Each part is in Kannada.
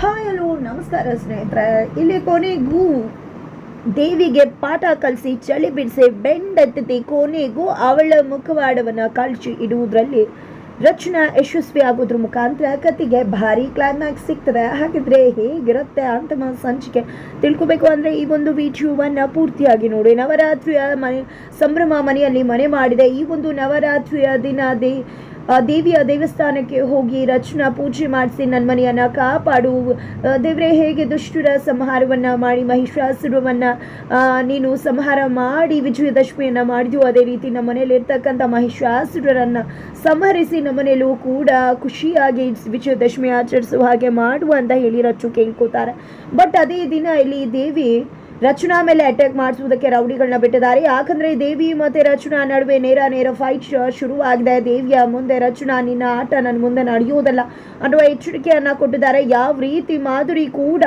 ಹಾಯ್, ಹಲೋ, ನಮಸ್ಕಾರ ಸ್ನೇಹಿತರೆ. ಇಲ್ಲಿ ಕೊನೆಗೂ ದೇವಿಗೆ ಪಾಠ ಕಲಿಸಿ ಚಳಿ ಬಿಡಿಸಿ ಬೆಂಡೆತ್ತಿ ಕೊನೆಗೂ ಅವಳ ಮುಖವಾಡವನ್ನು ಕಳಚಿ ಇಡುವುದರಲ್ಲಿ ರಚನಾ ಯಶಸ್ವಿ ಆಗೋದ್ರ ಮುಖಾಂತರ ಕತೆಗೆ ಭಾರಿ ಕ್ಲೈಮ್ಯಾಕ್ಸ್ ಸಿಗ್ತದೆ. ಹಾಗಿದ್ರೆ ಹೇಗಿರುತ್ತೆ ಅಂತಿಮ ಸಂಚಿಕೆ ತಿಳ್ಕೊಬೇಕು ಅಂದರೆ ಈ ಒಂದು ವಿಡಿಯೋವನ್ನು ಪೂರ್ತಿಯಾಗಿ ನೋಡಿ. ನವರಾತ್ರಿಯ ಮನೆ, ಸಂಭ್ರಮ ಮನೆಯಲ್ಲಿ ಮನೆ ಮಾಡಿದೆ. ಈ ಒಂದು ನವರಾತ್ರಿಯ ದಿನ ದೇ ದೇವಿಯ ದೇವಸ್ಥಾನಕ್ಕೆ ಹೋಗಿ ರಚನಾ ಪೂಜೆ ಮಾಡಿಸಿ ನನ್ನ ಮನೆಯನ್ನು ಕಾಪಾಡು ದೇವರೇ, ಹೇಗೆ ದುಷ್ಟರ ಸಂಹಾರವನ್ನು ಮಾಡಿ, ಮಹಿಷಾಸುರವನ್ನು ನೀನು ಸಂಹಾರ ಮಾಡಿ, ವಿಜಯದಶಮಿಯನ್ನು ಮಾಡಿದ್ಯೋ, ಅದೇ ರೀತಿ ನಮ್ಮ ಮನೇಲಿ ಇರ್ತಕ್ಕಂಥ ಮಹಿಷಾಸುರರನ್ನು ಸಂಹರಿಸಿ ನಮ್ಮ ಮನೆಯಲ್ಲೂ ಕೂಡ ಖುಷಿಯಾಗಿ ವಿಜಯದಶಮಿ ಆಚರಿಸುವ ಹಾಗೆ ಮಾಡು ಅಂತ ಹೇಳಿ ರಚು ಕೇಳ್ಕೋತಾರೆ. ಬಟ್ ಅದೇ ದಿನ ಇಲ್ಲಿ ದೇವಿ ರಚನಾ ಮೇಲೆ ಅಟ್ಯಾಕ್ ಮಾಡಿಸುವುದಕ್ಕೆ ರೌಡಿಗಳನ್ನ ಬಿಟ್ಟಿದ್ದಾರೆ. ಯಾಕಂದ್ರೆ ದೇವಿ ಮತ್ತೆ ರಚನಾ ನಡುವೆ ನೇರ ನೇರ ಫೈಟ್ ಶುರುವಾಗಿದೆ. ದೇವಿಯ ಮುಂದೆ ರಚನಾ ನಿನ್ನ ಆಟ ನನ್ನ ಮುಂದೆ ನಡೆಯುವುದಲ್ಲ ಅನ್ನುವ ಎಚ್ಚರಿಕೆಯನ್ನ ಕೊಟ್ಟಿದ್ದಾರೆ. ಯಾವ ರೀತಿ ಮಾಧುರಿ ಕೂಡ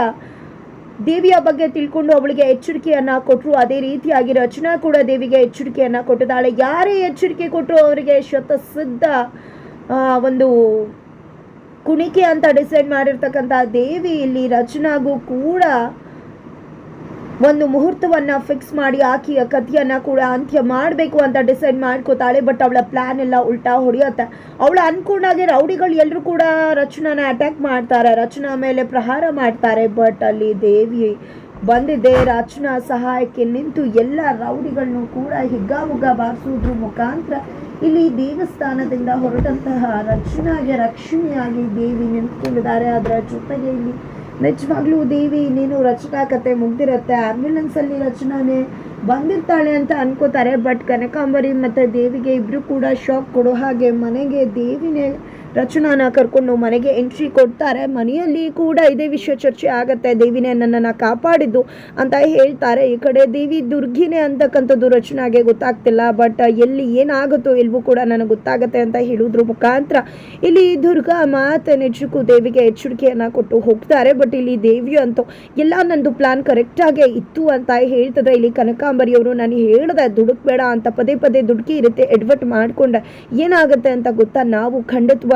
ದೇವಿಯ ಬಗ್ಗೆ ತಿಳ್ಕೊಂಡು ಅವಳಿಗೆ ಎಚ್ಚರಿಕೆಯನ್ನ ಕೊಟ್ಟರು ಅದೇ ರೀತಿಯಾಗಿ ರಚನಾ ಕೂಡ ದೇವಿಗೆ ಎಚ್ಚರಿಕೆಯನ್ನ ಕೊಟ್ಟಿದ್ದಾಳೆ. ಯಾರೇ ಎಚ್ಚರಿಕೆ ಕೊಟ್ಟರು ಅವರಿಗೆ ಶತಸಿದ್ಧ ಒಂದು ಕುಣಿಕೆ ಅಂತ ಡಿಸೈಡ್ ಮಾಡಿರ್ತಕ್ಕಂಥ ದೇವಿ ಇಲ್ಲಿ ರಚನಾಗೂ ಕೂಡ ಒಂದು ಮುಹೂರ್ತವನ್ನು ಫಿಕ್ಸ್ ಮಾಡಿ ಆಕೆಯ ಕಥೆಯನ್ನ ಕೂಡ ಅಂತ್ಯ ಮಾಡಬೇಕು ಅಂತ ಡಿಸೈಡ್ ಮಾಡ್ಕೋತಾಳೆ ಬಟ್ ಅವಳ ಪ್ಲಾನ್ ಎಲ್ಲ ಉಲ್ಟಾ ಹೊಡೆಯುತ್ತೆ. ಅವಳ ಅನ್ಕೊಂಡಾಗೆ ರೌಡಿಗಳು ಎಲ್ಲರೂ ಕೂಡ ರಚನಾನ ಅಟ್ಯಾಕ್ ಮಾಡ್ತಾರೆ, ರಚನಾ ಮೇಲೆ ಪ್ರಹಾರ ಮಾಡ್ತಾರೆ ಬಟ್ ಅಲ್ಲಿ ದೇವಿ ಬಂದಿದೆ, ರಚನಾ ಸಹಾಯಕ್ಕೆ ನಿಂತು ಎಲ್ಲ ರೌಡಿಗಳನ್ನು ಕೂಡ ಹಿಗ್ಗಾಮುಗ್ಗ ಬಾರಿಸೋದ್ರ ಮುಖಾಂತರ ಇಲ್ಲಿ ದೇವಸ್ಥಾನದಿಂದ ಹೊರಟಂತಹ ರಚನಾಗೆ ರಕ್ಷಣೆಯಾಗಿ ದೇವಿ ನಿಂತ್ಕೊಂಡಿದ್ದಾರೆ. ಅದರ ಜೊತೆಗೆ ಇಲ್ಲಿ ನಿಜವಾಗ್ಲೂ ದೇವಿ, ನೀನು ರಚನಾ ಕತೆ ಮುಗ್ದಿರತ್ತೆ ಆಂಬ್ಯುಲೆನ್ಸ್ ಅಲ್ಲಿ ರಚನಾನೇ ಬಂದಿರ್ತಾಳೆ ಅಂತ ಅನ್ಕೋತಾರೆ. ಬಟ್ ಕನಕಾಂಬರಿ ಮತ್ತು ದೇವಿಗೆ ಇಬ್ರು ಕೂಡ ಶಾಕ್ ಕೊಡೋ ಹಾಗೆ ಮನೆಗೆ ದೇವಿನೇ ರಚನಾನ ಕರ್ಕೊಂಡು ಮನೆಗೆ ಎಂಟ್ರಿ ಕೊಡ್ತಾರೆ. ಮನೆಯಲ್ಲಿ ಕೂಡ ಇದೇ ವಿಷಯ ಚರ್ಚೆ ಆಗತ್ತೆ. ದೇವಿನೇ ನನ್ನನ್ನು ಕಾಪಾಡಿದ್ದು ಅಂತ ಹೇಳ್ತಾರೆ. ಈ ಕಡೆ ದೇವಿ ದುರ್ಗಿನೇ ಅಂತಕ್ಕಂಥದ್ದು ರಚನಾಗೆ ಗೊತ್ತಾಗ್ತಿಲ್ಲ. ಬಟ್ ಎಲ್ಲಿ ಏನಾಗುತ್ತೋ ಎಲ್ವೂ ಕೂಡ ನನಗೆ ಗೊತ್ತಾಗತ್ತೆ ಅಂತ ಹೇಳೋದ್ರ ಮುಖಾಂತರ. ಇಲ್ಲಿ ದುರ್ಗಾ ಮಾತೆ ನಿಜಕ್ಕೂ ದೇವಿಗೆ ಎಚ್ಚರಿಕೆಯನ್ನು ಕೊಟ್ಟು ಹೋಗ್ತಾರೆ. ಬಟ್ ಇಲ್ಲಿ ದೇವಿ ಅಂತೂ ಎಲ್ಲ ನಂದು ಪ್ಲಾನ್ ಕರೆಕ್ಟಾಗೇ ಇತ್ತು ಅಂತ ಹೇಳ್ತದೆ ಇಲ್ಲಿ ಕನಕಾಂಬರಿ ಅವರು ನಾನು ಹೇಳ್ದೆ, ದುಡುಕ್ಬೇಡ ಅಂತ. ಪದೇ ಪದೇ ದುಡುಕಿ ಇರುತ್ತೆ. ಎಡ್ವರ್ಟ್ ಮಾಡಿಕೊಂಡೆ ಏನಾಗುತ್ತೆ ಅಂತ ಗೊತ್ತಾ? ನಾವು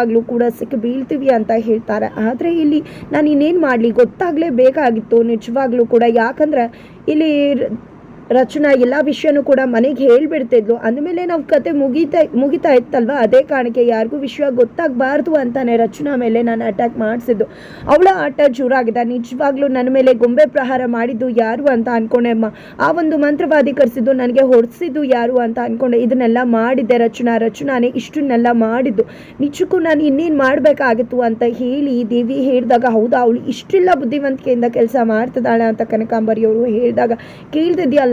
ಖಂಡಿತವಾಗ್ಲೂ ಕೂಡ ಸಿಕ್ಕಿ ಬೀಳ್ತೀವಿ ಅಂತ ಹೇಳ್ತಾರೆ. ಆದರೆ ಇಲ್ಲಿ ನಾನು ಇನ್ನೇನು ಮಾಡಲಿ ಗೊತ್ತಾಗಲೇಬೇಕಾಗಿತ್ತು ನಿಜವಾಗ್ಲೂ ಕೂಡ ಯಾಕಂದ್ರೆ ಇಲ್ಲಿ ರಚನಾ ಎಲ್ಲ ವಿಷಯನೂ ಕೂಡ ಮನೆಗೆ ಹೇಳ್ಬಿಡ್ತಿದ್ಲು. ಅಂದಮೇಲೆ ನಾವು ಕತೆ ಮುಗಿತಾ ಮುಗಿತಾ ಇತ್ತಲ್ವ? ಅದೇ ಕಾರಣಕ್ಕೆ ಯಾರಿಗೂ ವಿಷಯ ಗೊತ್ತಾಗಬಾರ್ದು ಅಂತಾನೆ ರಚನಾ ಮೇಲೆ ನಾನು ಅಟ್ಯಾಕ್ ಮಾಡಿಸಿದ್ದು. ಅವಳ ಆಟ ಜೋರಾಗಿದೆ. ನಿಜವಾಗ್ಲೂ ನನ್ನ ಮೇಲೆ ಗೊಂಬೆ ಪ್ರಹಾರ ಮಾಡಿದ್ದು ಯಾರು ಅಂತ ಅನ್ಕೊಂಡೆ ಅಮ್ಮ. ಆ ಒಂದು ಮಂತ್ರವಾದಿ ಕರೆಸಿದ್ದು ನನಗೆ ಹೊಡೆಸಿದ್ದು ಯಾರು ಅಂತ ಅನ್ಕೊಂಡೆ. ಇದನ್ನೆಲ್ಲ ಮಾಡಿದ್ದೆ ರಚನಾ. ರಚನಾನೇ ಇಷ್ಟನ್ನೆಲ್ಲ ಮಾಡಿದ್ದು. ನಿಜಕ್ಕೂ ನಾನು ಇನ್ನೇನು ಮಾಡಬೇಕಾಗಿತ್ತು ಅಂತ ಹೇಳಿ ದೇವಿ ಹೇಳಿದಾಗ, ಹೌದಾ, ಅವಳು ಇಷ್ಟೆಲ್ಲ ಬುದ್ಧಿವಂತಿಕೆಯಿಂದ ಕೆಲಸ ಮಾಡ್ತಿದ್ದಾಳೆ ಅಂತ ಕನಕಾಂಬರಿಯವರು ಹೇಳಿದಾಗ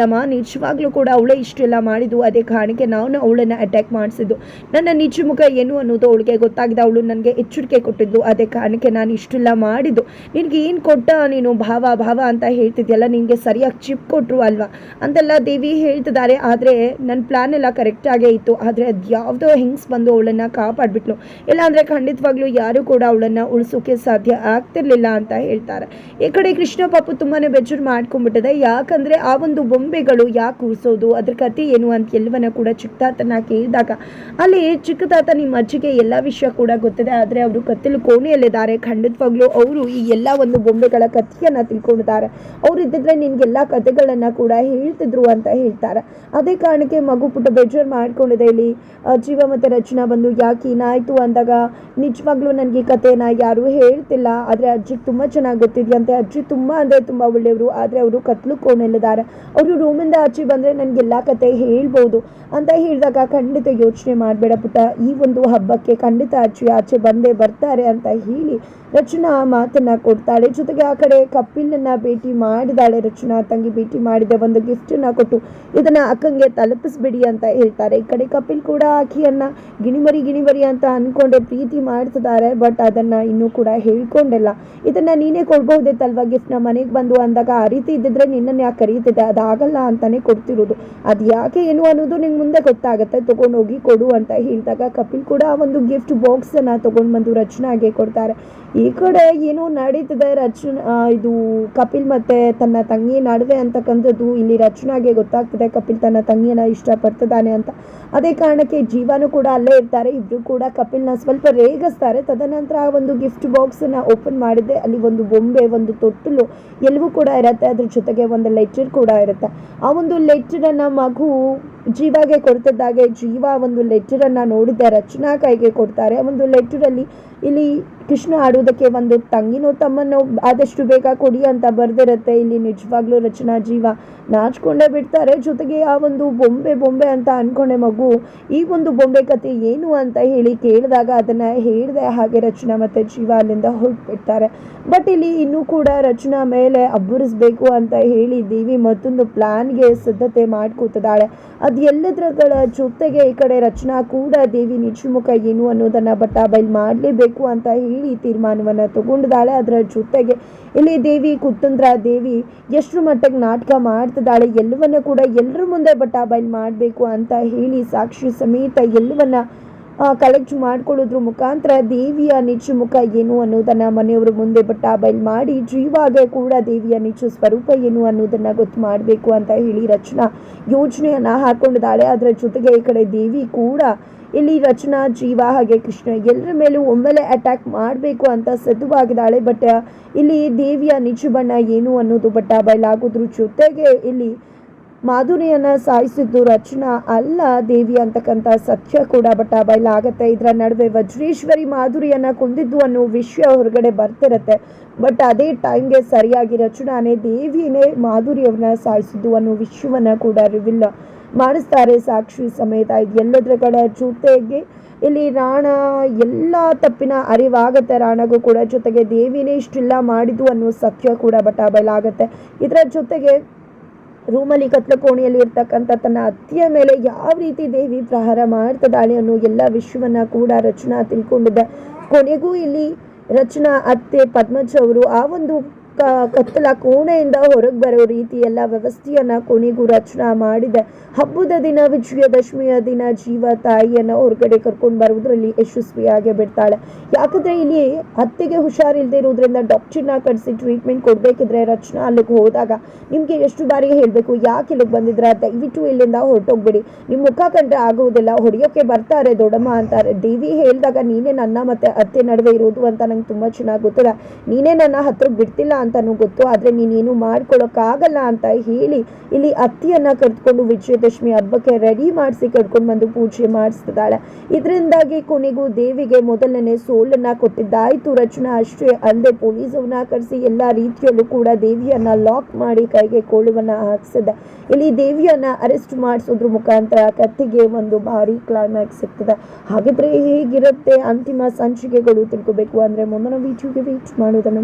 ಕೇಳ್ತಿದ್ಯಲ್ಲಮ್ಮ ನಿಜವಾಗ್ಲೂ ಕೂಡ ಅವಳೇ ಇಷ್ಟೆಲ್ಲ ಮಾಡಿದ್ದು, ಅದೇ ಕಾರಣಕ್ಕೆ ನಾನು ಅವಳನ್ನು ಅಟ್ಯಾಕ್ ಮಾಡಿಸಿದ್ದು. ನನ್ನ ನಿಜ ಮುಖ ಏನು ಅನ್ನೋದು ಅವಳಿಗೆ ಗೊತ್ತಾಗಿದೆ. ಅವಳು ನನಗೆ ಎಚ್ಚರಿಕೆ ಕೊಟ್ಟಿದ್ದು, ಅದೇ ಕಾರಣಕ್ಕೆ ನಾನು ಇಷ್ಟೆಲ್ಲ ಮಾಡಿದ್ದು. ನಿನಗೆ ಏನು ಕೊಟ್ಟ ನೀನು? ಭಾವ ಭಾವ ಅಂತ ಹೇಳ್ತಿದ್ಯಲ್ಲ, ನಿನಗೆ ಸರಿಯಾಗಿ ಚಿಪ್ ಕೊಟ್ಟರು ಅಲ್ವಾ? ಅಂತೆಲ್ಲ ದೇವಿ ಹೇಳ್ತಿದ್ದಾರೆ. ಆದರೆ ನನ್ನ ಪ್ಲಾನ್ ಎಲ್ಲ ಕರೆಕ್ಟಾಗೇ ಇತ್ತು. ಆದರೆ ಅದು ಯಾವುದೋ ಹೆಂಗ್ಸ್ ಬಂದು ಅವಳನ್ನು ಕಾಪಾಡ್ಬಿಟ್ಲು. ಇಲ್ಲಾಂದರೆ ಖಂಡಿತವಾಗ್ಲೂ ಯಾರೂ ಕೂಡ ಅವಳನ್ನು ಉಳಿಸೋಕೆ ಸಾಧ್ಯ ಆಗ್ತಿರ್ಲಿಲ್ಲ ಅಂತ ಹೇಳ್ತಾರೆ. ಈ ಕಡೆ ಕೃಷ್ಣ ಪಾಪು ತುಂಬಾ ಬೇಜಾರು ಮಾಡ್ಕೊಂಡ್ಬಿಟ್ಟಿದೆ. ಯಾಕಂದರೆ ಆ ಒಂದು ಬೊಂಬೆಗಳು ಯಾಕೆ ಕೂರಿಸೋದು ಅದ್ರ ಕತೆ ಏನು ಅಂತ ಎಲ್ಲವನ್ನ ಕೂಡ ಚಿಕ್ಕತಾತನ ಕೇಳಿದಾಗ, ಅಲ್ಲಿ ಚಿಕ್ಕ ತಾತ ನಿಮ್ಮ ಅಜ್ಜಿಗೆ ಎಲ್ಲ ವಿಷಯ ಕೂಡ ಗೊತ್ತಿದೆ. ಆದರೆ ಅವರು ಕತ್ತಲು ಕೋಣೆಯಲ್ಲಿದ್ದಾರೆ. ಖಂಡಿತವಾಗ್ಲೂ ಅವರು ಈ ಎಲ್ಲ ಒಂದು ಬೊಂಬೆಗಳ ಕಥೆಯನ್ನು ತಿಳ್ಕೊಂಡಿದ್ದಾರೆ. ಅವ್ರು ಇದ್ದಿದ್ರೆ ನಿನ್ಗೆಲ್ಲ ಕಥೆಗಳನ್ನು ಕೂಡ ಹೇಳ್ತಿದ್ರು ಅಂತ ಹೇಳ್ತಾರೆ. ಅದೇ ಕಾರಣಕ್ಕೆ ಮಗು ಪುಟ್ಟ ಬೇಜಾರು ಮಾಡ್ಕೊಂಡಿದೆ ಇಲ್ಲಿ ಜೀವ ಮತ್ತು ರಚನಾ ಬಂದು, ಯಾಕೆ ಏನಾಯಿತು ಅಂದಾಗ, ನಿಜವಾಗ್ಲೂ ನನಗೆ ಕಥೆನ ಯಾರೂ ಹೇಳ್ತಿಲ್ಲ. ಆದರೆ ಅಜ್ಜಿಗೆ ತುಂಬ ಚೆನ್ನಾಗಿ ಗೊತ್ತಿದೆಯಂತೆ. ಅಜ್ಜಿ ತುಂಬ ಅಂದರೆ ತುಂಬ ಒಳ್ಳೆಯವರು. ಆದರೆ ಅವರು ಕತ್ಲು ಕೋಣೆಯಲ್ಲಿದ್ದಾರೆ. ಅವರು ರೂಮಿಂದ ಆಚೆ ಬಂದರೆ ನನಗೆಲ್ಲ ಕತೆ ಹೇಳ್ಬೋದು ಅಂತ ಹೇಳಿದಾಗ ಖಂಡಿತ ಯೋಚನೆ ಮಾಡಬೇಡ ಪುಟ್ಟ. ಈ ಒಂದು ಹಬ್ಬಕ್ಕೆ ಖಂಡಿತ ಆಚೆ ಆಚೆ ಬಂದೇ ಬರ್ತಾರೆ ಅಂತ ಹೇಳಿ ರಚನಾ ಮಾತನ್ನ ಕೊಡ್ತಾಳೆ. ಜೊತೆಗೆ ಆ ಕಡೆ ಕಪಿಲನ್ನ ಭೇಟಿ ಮಾಡಿದಾಳೆ ರಚನಾ. ತಂಗಿ ಭೇಟಿ ಮಾಡಿದೆ ಒಂದು ಗಿಫ್ಟನ್ನು ಕೊಟ್ಟು ಇದನ್ನ ಅಕ್ಕಂಗೆ ತಲುಪಿಸ್ಬಿಡಿ ಅಂತ ಹೇಳ್ತಾರೆ. ಈ ಕಡೆ ಕಪಿಲ್ ಕೂಡ ಆಕೆಯನ್ನು ಗಿಣಿಮರಿ ಗಿಣಿಮರಿ ಅಂತ ಅನ್ಕೊಂಡೆ ಪ್ರೀತಿ ಮಾಡ್ತಿದ್ದಾರೆ ಬಟ್ ಅದನ್ನ ಇನ್ನೂ ಕೂಡ ಹೇಳ್ಕೊಂಡಿಲ್ಲ. ಇದನ್ನ ನೀನೇ ಗಿಫ್ಟ್ ಗಿಫ್ಟ್ನ ಮನೆಗೆ ಬಂದು ಅಂದಾಗ ಆ ರೀತಿ ಇದ್ದಿದ್ರೆ ನಿನ್ನನ್ನು ಯಾಕೆ ಕರೀತಿದ್ದೆ. ಅದಾಗಲ್ಲ ಆಗಲ್ಲ ಅಂತಾನೆ ಕೊಡ್ತಿರೋದು. ಅದು ಯಾಕೆ ಏನು ಅನ್ನೋದು ನಿಂಗೆ ಮುಂದೆ ಗೊತ್ತಾಗುತ್ತೆ. ತಗೊಂಡೋಗಿ ಕೊಡು ಅಂತ ಹೇಳಿದಾಗ ಕಪಿಲ್ ಕೂಡ ಒಂದು ಗಿಫ್ಟ್ ಬಾಕ್ಸನ್ನು ತೊಗೊಂಡು ಬಂದು ರಚನಾಗೆ ಕೊಡ್ತಾರೆ. ಈ ಕಡೆ ಏನೋ ನಡೀತದೆ ರಚನಾ ಇದು ಕಪಿಲ್ ಮತ್ತೆ ತನ್ನ ತಂಗಿ ನಡುವೆ ಅಂತಕ್ಕಂಥದ್ದು ಇಲ್ಲಿ ರಚನಾಗೆ ಗೊತ್ತಾಗ್ತದೆ. ಕಪಿಲ್ ತನ್ನ ತಂಗಿಯನ್ನ ಇಷ್ಟಪಡ್ತಿದ್ದಾನೆ ಅಂತ. ಅದೇ ಕಾರಣಕ್ಕೆ ಜೀವಾನು ಕೂಡ ಅಲ್ಲೇ ಇರ್ತಾರೆ. ಇಬ್ರು ಕೂಡ ಕಪಿಲ್ನ ಸ್ವಲ್ಪ ರೇಗಿಸ್ತಾರೆ. ತದನಂತರ ಆ ಒಂದು ಗಿಫ್ಟ್ ಬಾಕ್ಸನ್ನು ಓಪನ್ ಮಾಡಿದ್ದೆ. ಅಲ್ಲಿ ಒಂದು ಬೊಂಬೆ, ಒಂದು ತೊಟ್ಟಲು ಎಲ್ಲವೂ ಕೂಡ ಇರುತ್ತೆ. ಅದ್ರ ಜೊತೆಗೆ ಒಂದು ಲೆಟರ್ ಕೂಡ ಇರುತ್ತೆ. ಆ ಒಂದು ಲೆಟರನ್ನ ಮಗು ಜೀವಾಗೆ ಕೊಡ್ತಿದ್ದಾಗೆ, ಜೀವ ಒಂದು ಲೆಟ್ಟರನ್ನು ನೋಡಿದ್ದೆ, ರಚನಾ ಕೈಗೆ ಕೊಡ್ತಾರೆ. ಒಂದು ಲೆಟರಲ್ಲಿ ಇಲ್ಲಿ ಕೃಷ್ಣ ಆಡೋದಕ್ಕೆ ಒಂದು ತಂಗಿನೋ ತಮ್ಮನೋ ಆದಷ್ಟು ಬೇಗ ಕೊಡಿ ಅಂತ ಬರೆದಿರುತ್ತೆ. ಇಲ್ಲಿ ನಿಜವಾಗ್ಲೂ ರಚನಾ ಜೀವ ನಾಚ್ಕೊಂಡೇ ಬಿಡ್ತಾರೆ. ಜೊತೆಗೆ ಆ ಒಂದು ಬೊಂಬೆ ಬೊಂಬೆ ಅಂತ ಅನ್ಕೊಂಡೆ ಮಗು. ಈ ಒಂದು ಬೊಂಬೆ ಕತೆ ಏನು ಅಂತ ಹೇಳಿ ಕೇಳಿದಾಗ ಅದನ್ನು ಹೇಳಿದೆ ಹಾಗೆ ರಚನಾ ಮತ್ತೆ ಜೀವ ಅಲ್ಲಿಂದ ಹೊರಟ್ಬಿಡ್ತಾರೆ. ಬಟ್ ಇಲ್ಲಿ ಇನ್ನೂ ಕೂಡ ರಚನಾ ಮೇಲೆ ಅಬ್ಬರಿಸ್ಬೇಕು ಅಂತ ಹೇಳಿ ದೇವಿ ಮತ್ತೊಂದು ಪ್ಲ್ಯಾನ್ಗೆ ಸಿದ್ಧತೆ ಮಾಡ್ಕೋತಿದ್ದಾಳೆ. ಅದು ಎಲ್ಲದರಗಳ ಜೊತೆಗೆ ಈ ಕಡೆ ರಚನಾ ಕೂಡ ದೇವಿ ನಿಜಮುಖ ಏನು ಅನ್ನೋದನ್ನ ಬಟಾಬೈಲ್ ಮಾಡಲೇಬೇಕು ಅಂತ ಹೇಳಿ ತೀರ್ಮಾನವನ್ನ ತಗೊಂಡಿದ್ದಾಳೆ. ಅದರ ಜೊತೆಗೆ ಇಲ್ಲಿ ದೇವಿ ಕುತಂತ್ರ ದೇವಿ ಎಷ್ಟು ಮಟ್ಟಕ್ಕೆ ನಾಟಕ ಮಾಡ್ತಿದ್ದಾಳೆ, ಎಲ್ಲವನ್ನ ಕೂಡ ಎಲ್ಲರ ಮುಂದೆ ಬಟಾಬೈಲ್ ಮಾಡಬೇಕು ಅಂತ ಹೇಳಿ ಸಾಕ್ಷಿ ಸಮೇತ ಎಲ್ಲವನ್ನ ಕಲೆಕ್ಟ್ ಮಾಡ್ಕೊಳ್ಳೋದ್ರ ಮುಖಾಂತರ ದೇವಿಯ ನಿಜ ಮುಖ ಏನು ಅನ್ನೋದನ್ನು ಮನೆಯವರ ಮುಂದೆ ಬಟ್ಟ ಬಯಲ್ ಮಾಡಿ, ಜೀವಾಗೆ ಕೂಡ ದೇವಿಯ ನಿಜ ಸ್ವರೂಪ ಏನು ಅನ್ನೋದನ್ನು ಗೊತ್ತು ಮಾಡಬೇಕು ಅಂತ ಹೇಳಿ ರಚನಾ ಯೋಜನೆಯನ್ನು ಹಾಕೊಂಡಿದ್ದಾಳೆ. ಅದರ ಜೊತೆಗೆ ಈ ಕಡೆ ದೇವಿ ಕೂಡ ಇಲ್ಲಿ ರಚನಾ, ಜೀವ ಹಾಗೆ ಕೃಷ್ಣ ಎಲ್ಲರ ಮೇಲೂ ಒಮ್ಮೆಲೆ ಅಟ್ಯಾಕ್ ಮಾಡಬೇಕು ಅಂತ ಸಿದ್ಧವಾಗಿದ್ದಾಳೆ ಬಟ್ ಇಲ್ಲಿ ದೇವಿಯ ನಿಜ ಬಣ್ಣ ಏನು ಅನ್ನೋದು ಬಟ್ಟ ಬಯಲಾಗೋದ್ರ ಜೊತೆಗೆ ಇಲ್ಲಿ ಮಾಧುರಿಯನ್ನ ಸಾಯಿಸಿದ್ದು ರಚನಾ ಅಲ್ಲ ದೇವಿ ಅಂತಕ್ಕಂಥ ಸತ್ಯ ಕೂಡ ಬಟ್ಟ ಬಯಲಾಗತ್ತೆ ಇದರ ನಡುವೆ ವಜ್ರೇಶ್ವರಿ ಮಾಧುರಿಯನ್ನು ಕೊಂದಿದ್ದು ಅನ್ನೋ ವಿಷಯ ಹೊರಗಡೆ ಬರ್ತಿರತ್ತೆ. ಬಟ್ ಅದೇ ಟೈಮ್ಗೆ ಸರಿಯಾಗಿ ರಚನಾನೇ ದೇವಿನೇ ಮಾಧುರಿಯವ್ರನ್ನ ಸಾಯಿಸಿದ್ದು ಅನ್ನೋ ವಿಷಯವನ್ನ ಕೂಡ ರಿವಿಲ್ ಮಾಡಿಸ್ತಾರೆ ಸಾಕ್ಷಿ ಸಮೇತ. ಇದು ಎಲ್ಲದರ ಜೊತೆಗೆ ಇಲ್ಲಿ ರಾಣ, ಎಲ್ಲ ತಪ್ಪಿನ ಅರಿವಾಗತ್ತೆ. ರಾಣಗೂ ಕೂಡ ಜೊತೆಗೆ ದೇವಿನೇ ಇಷ್ಟಿಲ್ಲ ಮಾಡಿದ್ದು ಅನ್ನೋ ಸತ್ಯ ಕೂಡ, ಬಟ್ ಬಯಲಾಗತ್ತೆ ಇದರ ಜೊತೆಗೆ ರೂಮಲ್ಲಿ ಕತ್ಲ ಕೋಣೆಯಲ್ಲಿ ಇರ್ತಕ್ಕಂಥ ತನ್ನ ಅತ್ತಿಯ ಮೇಲೆ ಯಾವ ರೀತಿ ದೇವಿ ಪ್ರಹಾರ ಮಾಡ್ತದಾಳೆ ಅನ್ನೋ ಎಲ್ಲ ವಿಶ್ವವನ್ನ ಕೂಡ ರಚನಾ ತಿಳ್ಕೊಂಡಿದ್ದ. ಕೊನೆಗೂ ಇಲ್ಲಿ ರಚನಾ, ಅತ್ತೆ, ಪದ್ಮಜ್ ಅವರು ಆ ಒಂದು ಕತ್ತಲ ಕೋಣೆಯಿಂದ ಹೊರಗೆ ಬರೋ ರೀತಿ ಎಲ್ಲ ವ್ಯವಸ್ಥೆಯನ್ನ ಕೊನೆಗೂ ರಚನಾ ಮಾಡಿದೆ. ಹಬ್ಬದ ದಿನ ವಿಜಯದಶಮಿಯ ದಿನ ಜೀವ ತಾಯಿಯನ್ನು ಹೊರಗಡೆ ಕರ್ಕೊಂಡು ಬರೋದ್ರಲ್ಲಿ ಯಶಸ್ವಿಯಾಗಿ ಬಿಡ್ತಾಳೆ. ಯಾಕಂದ್ರೆ ಇಲ್ಲಿ ಅತ್ತೆಗೆ ಹುಷಾರಿಲ್ಲದೆ ಇರೋದ್ರಿಂದ ಡಾಕ್ಟರ್ನ ಕರೆಸಿ ಟ್ರೀಟ್ಮೆಂಟ್ ಕೊಡಬೇಕಿದ್ರೆ ರಚನಾ ಅಲ್ಲಿಗೆ ಹೋದಾಗ ನಿಮಗೆ ಎಷ್ಟು ಬಾರಿ ಹೇಳಬೇಕು? ಯಾಕೆ ಇಲ್ಲಿಗೆ ಬಂದಿದ್ರ? ದಯವಿಟ್ಟು ಇಲ್ಲಿಂದ ಹೊರಟೋಗ್ಬಿಡಿ. ನಿಮ್ಮ ಮುಖ ಕಂಡ್ರೆ ಆಗುವುದಿಲ್ಲ. ಹೊಡೆಯೋಕೆ ಬರ್ತಾರೆ ದೊಡ್ಡಮ್ಮ ಅಂತಾರೆ. ದೇವಿ ಹೇಳಿದಾಗ ನೀನೇ ನನ್ನ ಮತ್ತೆ ಅತ್ತೆ ನಡುವೆ ಇರೋದು ಅಂತ ನಂಗೆ ತುಂಬ ಚೆನ್ನಾಗಿ ಗೊತ್ತಿಲ್ಲ. ನೀನೇ ನನ್ನ ಹತ್ರಕ್ಕೆ ಬಿಡ್ತಿಲ್ಲ ಅಂತಾನೂ ಗೊತ್ತು. ಆದರೆ ನೀನೇನು ಮಾಡ್ಕೊಳಕ್ಕಾಗಲ್ಲ ಅಂತ ಹೇಳಿ ಇಲ್ಲಿ ಅತ್ತಿಯನ್ನ ಕರೆದುಕೊಂಡು ವಿಜಯದಶಮಿ ಹಬ್ಬಕ್ಕೆ ರೆಡಿ ಮಾಡಿಸಿ ಕರ್ಕೊಂಡು ಬಂದು ಪೂಜೆ ಮಾಡಿಸ್ತಿದ್ದಾಳೆ. ಇದರಿಂದಾಗಿ ಕೊನೆಗೂ ದೇವಿಗೆ ಮೊದಲನೇ ಸೋಲನ್ನ ಕೊಟ್ಟಿದ್ದಾಯಿತು. ರಚನಾ ಅಷ್ಟೇ ಅಲ್ಲದೆ ಪೊಲೀಸವನ್ನ ಕರೆಸಿ ಎಲ್ಲ ರೀತಿಯಲ್ಲೂ ಕೂಡ ದೇವಿಯನ್ನ ಲಾಕ್ ಮಾಡಿ ಕೈಗೆ ಕೋಳುವನ್ನ ಹಾಕ್ಸಿದೆ. ಇಲ್ಲಿ ದೇವಿಯನ್ನ ಅರೆಸ್ಟ್ ಮಾಡಿಸೋದ್ರ ಮುಖಾಂತರ ಕತ್ತಿಗೆ ಒಂದು ಭಾರಿ ಕ್ಲೈಮ್ಯಾಕ್ಸ್ ಸಿಗ್ತದೆ. ಹಾಗಿದ್ರೆ ಹೇಗಿರುತ್ತೆ? ಅಂತಿಮ ಸಂಚಿಕೆಗಳು ತಿಳ್ಕೊಬೇಕು. ಅಂದ್ರೆ ಮುಂದಿನ ವಿಡಿಯೋಗೆ ವೇಟ್ ಮಾಡೋದನ್ನ